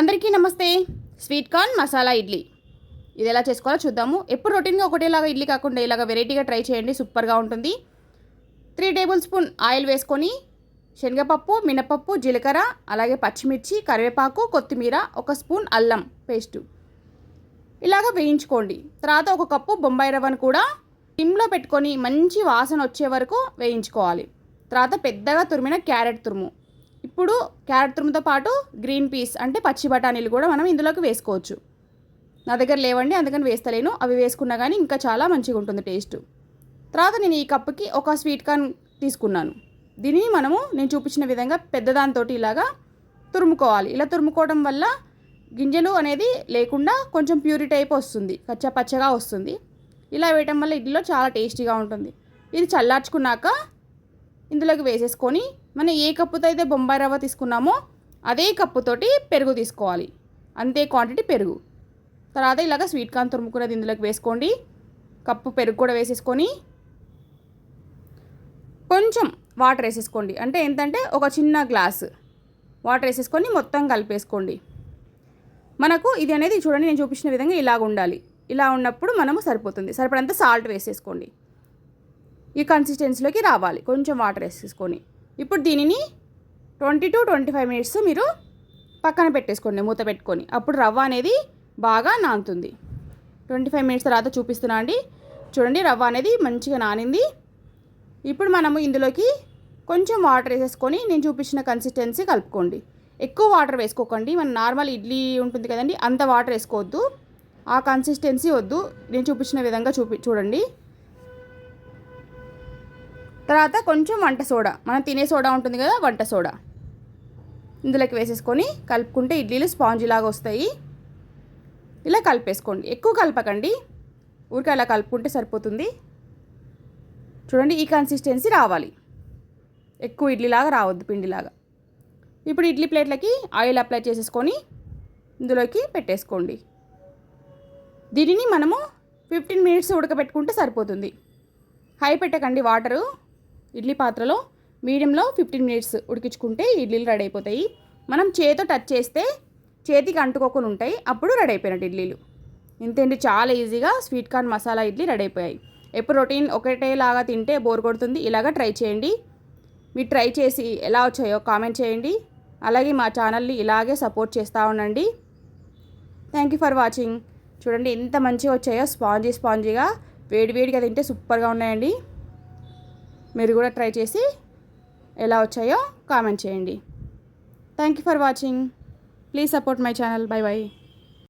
అందరికీ నమస్తే. Sweet corn masala idli. ఇది ఎలా చేసుకోవాలో చూద్దాము. ఎప్పుడు రొటీన్గా ఒకటేలాగా ఇడ్లీ కాకుండా ఇలాగ వెరైటీగా ట్రై చేయండి. సూపర్గా ఉంటుంది. త్రీ టేబుల్ స్పూన్ ఆయిల్ వేసుకొని శనగపప్పు మినపప్పు జీలకర్ర అలాగే పచ్చిమిర్చి కరివేపాకు కొత్తిమీర ఒక స్పూన్ అల్లం పేస్టు. ఇలాగ వేయించుకోండి. తర్వాత ఒక కప్పు బొంబాయి రవ్వను కూడా టిమ్లో పెట్టుకొని మంచి వాసన వచ్చే వరకు వేయించుకోవాలి. తర్వాత పెద్దగా తురిమిన క్యారెట్ తురుము. ఇప్పుడు క్యారెట్ తురుముతో పాటు గ్రీన్ పీస్ అంటే పచ్చి బఠానీలు కూడా మనం ఇందులోకి వేసుకోవచ్చు. నా దగ్గర లేవండి అందుకని వేస్తలేను. అవి వేసుకున్నా కానీ ఇంకా చాలా మంచిగా ఉంటుంది టేస్ట్. తర్వాత నేను ఈ కప్పుకి ఒక స్వీట్ కార్న్ తీసుకున్నాను. దీన్ని మనము నేను చూపించిన విధంగా పెద్దదాంతో ఇలాగా తురుముకోవాలి. ఇలా తురుముకోవడం వల్ల గింజలు అనేది లేకుండా కొంచెం ప్యూరి టైప్ వస్తుంది. కచ్చా పచ్చగా వస్తుంది. ఇలా వేయటం వల్ల ఇడ్లీలో చాలా టేస్టీగా ఉంటుంది. ఇది చల్లార్చుకున్నాక ఇందులోకి వేసేసుకొని మనం ఏ కప్పుతో అయితే బొంబాయి రవ్వ తీసుకున్నామో అదే కప్పుతోటి పెరుగు తీసుకోవాలి. అంతే క్వాంటిటీ పెరుగు. తర్వాత ఇలాగ స్వీట్ కార్న్ తురుముకున్నది ఇందులోకి వేసుకోండి. కప్పు పెరుగు కూడా వేసేసుకొని కొంచెం వాటర్ వేసేసుకోండి. అంటే ఏంటంటే ఒక చిన్న గ్లాస్ వాటర్ వేసేసుకొని మొత్తం కలిపేసుకోండి. మనకు ఇది అనేది చూడండి నేను చూపించిన విధంగా ఇలాగ ఉండాలి. ఇలా ఉన్నప్పుడు మనము సరిపోతుంది. సరిపడంత సాల్ట్ వేసేసుకోండి. ఈ కన్సిస్టెన్సీలోకి రావాలి. కొంచెం వాటర్ వేసేసుకొని. ఇప్పుడు దీనిని twenty two twenty five minutes మీరు పక్కన పెట్టేసుకోండి మూత పెట్టుకొని. అప్పుడు రవ్వ అనేది బాగా నానుతుంది. ట్వంటీ ఫైవ్ మినిట్స్ తర్వాత చూపిస్తున్నా అండి. చూడండి రవ్వ అనేది మంచిగా నానింది. ఇప్పుడు మనము ఇందులోకి కొంచెం వాటర్ వేసేసుకొని నేను చూపించిన కన్సిస్టెన్సీ కలుపుకోండి. ఎక్కువ వాటర్ వేసుకోకండి. మన నార్మల్ ఇడ్లీ ఉంటుంది కదండి అంత వాటర్ వేసుకోవద్దు. ఆ కన్సిస్టెన్సీ వద్దు. నేను చూపించిన విధంగా చూపి చూడండి. తర్వాత కొంచెం వంట సోడా. మనం తినే సోడా ఉంటుంది కదా వంట సోడా. ఇందులోకి వేసేసుకొని కలుపుకుంటే ఇడ్లీలు స్పాంజిలాగా వస్తాయి. ఇలా కలిపేసుకోండి. ఎక్కువ కలపకండి. ఊరికే అలా కలుపుకుంటే సరిపోతుంది. చూడండి ఈ కన్సిస్టెన్సీ రావాలి. ఎక్కువ ఇడ్లీలాగా రావద్దు పిండిలాగా. ఇప్పుడు ఇడ్లీ ప్లేట్లకి ఆయిల్ అప్లై చేసేసుకొని ఇందులోకి పెట్టేసుకోండి. దీనిని మనము ఫిఫ్టీన్ మినిట్స్ ఉడకబెట్టుకుంటే సరిపోతుంది. హై పెట్టకండి వాటరు. ఇడ్లీ పాత్రలో మీడియంలో ఫిఫ్టీన్ మినిట్స్ ఉడికించుకుంటే ఇడ్లీలు రెడీ అయిపోతాయి. మనం చేతితో టచ్ చేస్తే చేతికి అంటుకోకుండా ఉంటాయి. అప్పుడు రెడీ అయిపోయినట్టు ఇడ్లీలు. ఇంతేంటి? చాలా ఈజీగా sweet corn masala idli ready అయిపోయాయి. ఎప్పుడు రొటీన్ ఒకటేలాగా తింటే బోర్ కొడుతుంది. ఇలాగా ట్రై చేయండి. మీరు ట్రై చేసి ఎలా వచ్చాయో కామెంట్ చేయండి. అలాగే మా ఛానల్ని ఇలాగే సపోర్ట్ చేస్తూ ఉండండి. Thank you for watching. చూడండి ఎంత మంచిగా వచ్చాయో స్పాంజీ స్పాంజీగా వేడివేడిగా తింటే సూపర్గా ఉన్నాయండి. మీరు కూడా ట్రై చేసి ఎలా వచ్చాయో కామెంట్ చేయండి. Thank you for watching please support my channel bye bye